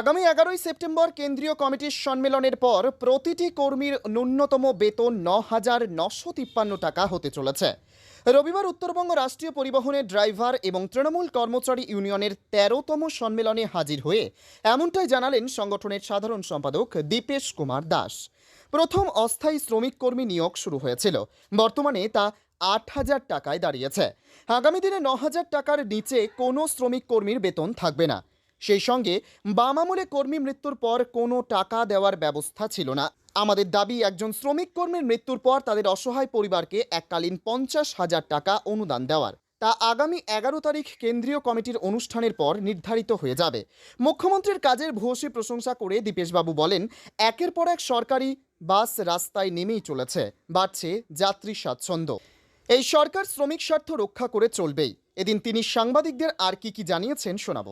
আগামী এগারোই সেপ্টেম্বর কেন্দ্রীয় কমিটির সম্মেলনের পর প্রতিটি কর্মীর ন্যূনতম বেতন ন হাজার নশো তিপ্পান্ন টাকা হতে চলেছে। রবিবার উত্তরবঙ্গ রাষ্ট্রীয় পরিবহনের ড্রাইভার এবং তৃণমূল কর্মচারী ইউনিয়নের তেরোতম সম্মেলনে হাজির হয়ে এমনটাই জানালেন সংগঠনের সাধারণ সম্পাদক দীপেশ কুমার দাস। প্রথম অস্থায়ী শ্রমিক কর্মী নিয়োগ শুরু হয়েছিল। বর্তমানে তা আট হাজার টাকায় দাঁড়িয়েছে। আগামী দিনে ন হাজার টাকার নিচে কোনো শ্রমিক কর্মীর বেতন থাকবে না। সেই সঙ্গে বাম আমলে কর্মী মৃত্যুর পর কোনো টাকা দেওয়ার ব্যবস্থা ছিল না। আমাদের দাবি, একজন শ্রমিক কর্মীর মৃত্যুর পর তাদের অসহায় পরিবারকে এককালীন পঞ্চাশ হাজার টাকা অনুদান দেওয়ার। তা আগামী এগারো তারিখ কেন্দ্রীয় কমিটির অনুষ্ঠানের পর নির্ধারিত হয়ে যাবে। মুখ্যমন্ত্রীর কাজের ভূয়সী প্রশংসা করে দীপেশবাবু বলেন, একের পর এক সরকারি বাস রাস্তায় নেমেই চলেছে, বাড়ছে যাত্রী স্বাচ্ছন্দ্য। এই সরকার শ্রমিক স্বার্থ রক্ষা করে চলবেই। এদিন তিনি সাংবাদিকদের আর কি কি জানিয়েছেন শোনাবো।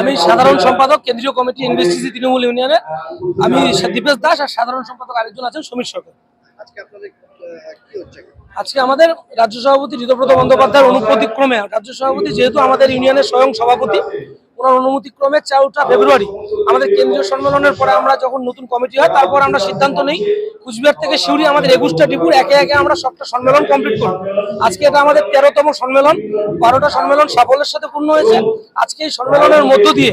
আমি সাধারণ সম্পাদক কেন্দ্রীয় কমিটি এনবিসিসি তৃণমূল ইউনিয়নের আমি দীপেশ দাস আর সাধারণ সম্পাদক আরেকজন আছেন সমীর সরকার। আজকে আপনাদের আহ, কি হচ্ছে? আজকে আমাদের রাজ্য সভাপতি ঋতব্রত বন্দ্যোপাধ্যায়ের অনুমতিক্রমে রাজ্য সভাপতি যেহেতু আমাদের ইউনিয়নের স্বয়ং সভাপতি ওনার অনুমতিক্রমে চৌঠা ফেব্রুয়ারি। আমাদের কেন্দ্রীয় সম্মেলনের পরে আমরা যখন নতুন কমিটি হয়, তারপর আমরা সিদ্ধান্ত নেই। কুচবিহার থেকে শিউরি আমাদের একুশটা ডিপুর, একে একে আমরা সবটা সম্মেলন কমপ্লিট করব। আজকে এটা আমাদের তেরোতম সম্মেলন। বারোটা সম্মেলন সাফল্যের সাথে পূর্ণ হয়েছে। আজকে এই সম্মেলনের মধ্য দিয়ে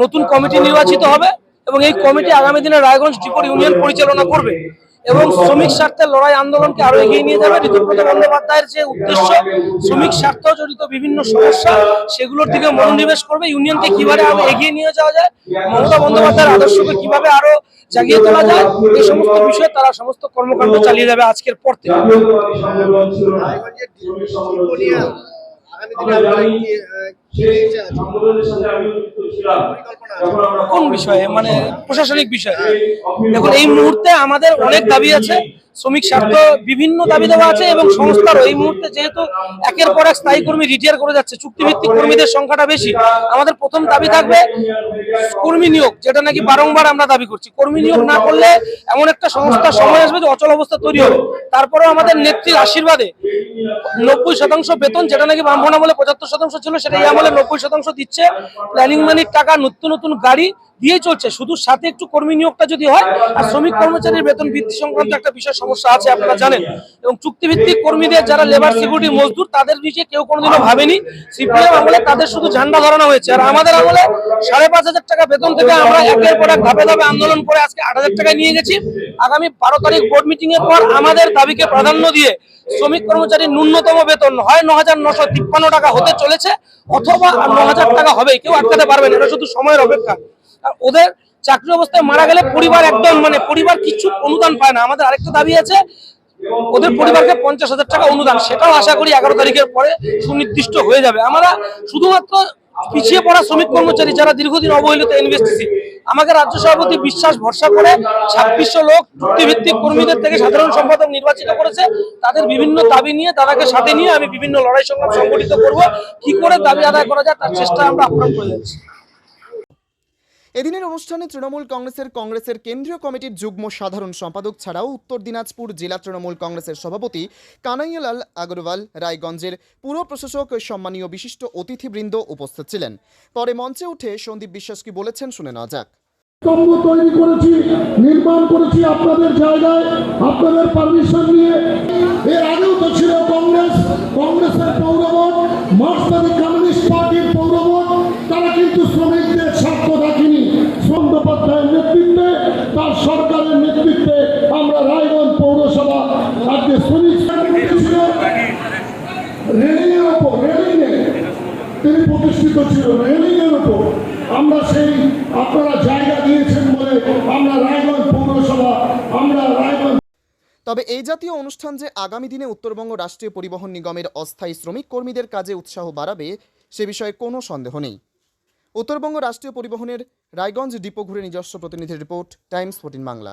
নতুন কমিটি নির্বাচিত হবে এবং এই কমিটি আগামী দিনে রায়গঞ্জ ডিপোর ইউনিয়ন পরিচালনা করবে। এবং শ্রমিক স্বার্থের লড়াই আন্দোলনকে আরও এগিয়ে নিয়ে যাবে। ঋতুব্রত বন্দ্যোপাধ্যায়ের যে উদ্দেশ্য শ্রমিক স্বার্থ জড়িত বিভিন্ন সমস্যা সেগুলোর দিকে মনোনিবেশ করবে। ইউনিয়নকে কীভাবে আরও এগিয়ে নিয়ে যাওয়া যায় মমতা বন্দ্যোপাধ্যায়ের আদর্শকে কীভাবে আরও জাগিয়ে তোলা যায় এই সমস্ত বিষয়ে তারা সমস্ত কর্মকাণ্ড চালিয়ে যাবে আজকের পর থেকে। আগামী দিনে কোন বিষয়ে? মানে প্রশাসনিক বিষয়ে। দেখুন এই মুহূর্তে আমাদের অনেক দাবি আছে। শ্রমিক স্বার্থ বিভিন্ন দাবি দেওয়া আছে এবং সংস্থারও এই মুহূর্তে যেহেতু একের পর এক স্থায়ী কর্মী রিটায়ার করে যাচ্ছে চুক্তিভিত্তিক কর্মীদের সংখ্যাটা বেশি আমাদের প্রথম দাবি থাকবে কর্মী নিয়োগ যেটা নাকি বারংবার আমরা দাবি করছি। কর্মী নিয়োগ না করলে এমন একটা সংস্থার সময় আসবে যে অচল অবস্থা তৈরি হবে। তারপরেও আমাদের নেত্রীর আশীর্বাদে নব্বই শতাংশ বেতন যেটা নাকি বামফোন আমলে পঁচাত্তর শতাংশ ছিল সেটা এই আমলে নব্বই শতাংশ দিচ্ছে। প্ল্যানিং মানির টাকা নতুন নতুন গাড়ি দিয়ে চলছে। শুধু সাথে একটু কর্মী নিয়োগটা যদি হয়, আর শ্রমিক কর্মচারীর বেতন বৃদ্ধি সংক্রান্ত একটা বিষয় সমস্যা আছে, আপনারা জানেন। এবং চুক্তিভিত্তিক কর্মীদের যারা লেবার সিকিউরিটি মজদুর, তাদের নিচে কেউ কোনোদিনও ভাবেনি। সিপিএম আমলে তাদের শুধু ঝান্ডা ধরানো হয়েছে। আর আমাদের আমলে সাড়ে পাঁচ হাজার টাকা বেতন থেকে আমরা একের পর এক ধাপে ধাপে আন্দোলন করে আজকে আট হাজার টাকায় নিয়ে গেছি। আগামী বারো তারিখ বোর্ড মিটিং এর পর আমাদের দাবিকে প্রাধান্য দিয়ে শ্রমিক কর্মচারীর ন্যূনতম বেতন হয় ন হাজার নশো তিপ্পান্ন টাকা হতে চলেছে, অথবা ন হাজার টাকা হবে, কেউ আটকাতে পারবেন এটা শুধু সময়ের অপেক্ষা। আর ওদের চাকরি অবস্থায় মারা গেলে পরিবার একদম মানে পরিবার কিছু অনুদান পায় না। আমাদের আরেকটা দাবি আছে, ওদের পরিবারকে পঞ্চাশ হাজার টাকা অনুদান, সেটাও আশা করি এগারো তারিখের পরে সুনির্দিষ্ট হয়ে যাবে। আমরা শুধুমাত্র পিছিয়ে পড়া শ্রমিক কর্মচারী যারা দীর্ঘদিন অবহেলিত ইনভেস্টিসি আমাকে রাজ্য সভাপতি বিশ্বাস ভরসা করে ছাব্বিশশো লোক চুক্তিভিত্তিক কর্মীদের থেকে সাধারণ সম্পাদক নির্বাচিত করেছে। তাদের বিভিন্ন দাবি নিয়ে তাদেরকে সাথে নিয়ে আমি বিভিন্ন লড়াই সংগ্রাম সংগঠিত করব। কি করে দাবি আদায় করা যায় তার চেষ্টা আমরা আপ্রাণ করে যাচ্ছি। এদিনের অনুষ্ঠানে তৃণমূল কংগ্রেসের কংগ্রেসের কেন্দ্রীয় কমিটির যুগ্ম সাধারণ সম্পাদক ছাড়াও উত্তর দিনাজপুর জেলা তৃণমূল কংগ্রেসের সভাপতি কানাইয়ালাল আগরওয়াল রায়গঞ্জের পুর প্রশাসক সম্মানীয় বিশিষ্ট অতিথিবৃন্দ উপস্থিত ছিলেন। পরে মঞ্চে উঠে সন্দীপ বিশ্বাস কি বলেছেন শুনে নেওয়া যাক। স্তম্ভ তৈরি করেছি, নির্মাণ করেছি আপনাদের জায়গায়, আপনাদের পারমিশন নিয়ে। এর আগেও তো ছিল কংগ্রেস, কংগ্রেসের পৌরবোর্ড মার্ক্সবাদী কমিউনিস্ট সরকারের নেতৃত্বে আমরা রায়গঞ্জ পৌরসভা আজকে রেলিংয়ের ওপর রেলিংয়ে। তিনি প্রতিষ্ঠিত ছিল রেলিংয়ের ওপর। আমরা সেই আপনারা জায়গা দিয়েছেন বলে আমরা রায়গঞ্জ পৌরসভা আমরা রায়গঞ্জ তবে এই জাতীয় অনুষ্ঠান যে আগামী দিনে উত্তরবঙ্গ রাষ্ট্রীয় পরিবহন নিগমের অস্থায়ী শ্রমিক কর্মীদের কাজে উৎসাহ বাড়াবে সে বিষয়ে কোনো সন্দেহ নেই। উত্তরবঙ্গ রাষ্ট্রীয় পরিবহনের রায়গঞ্জ ডিপো ঘুরে নিজস্ব প্রতিনিধি রিপোর্ট টাইমস ফোর্টিন বাংলা।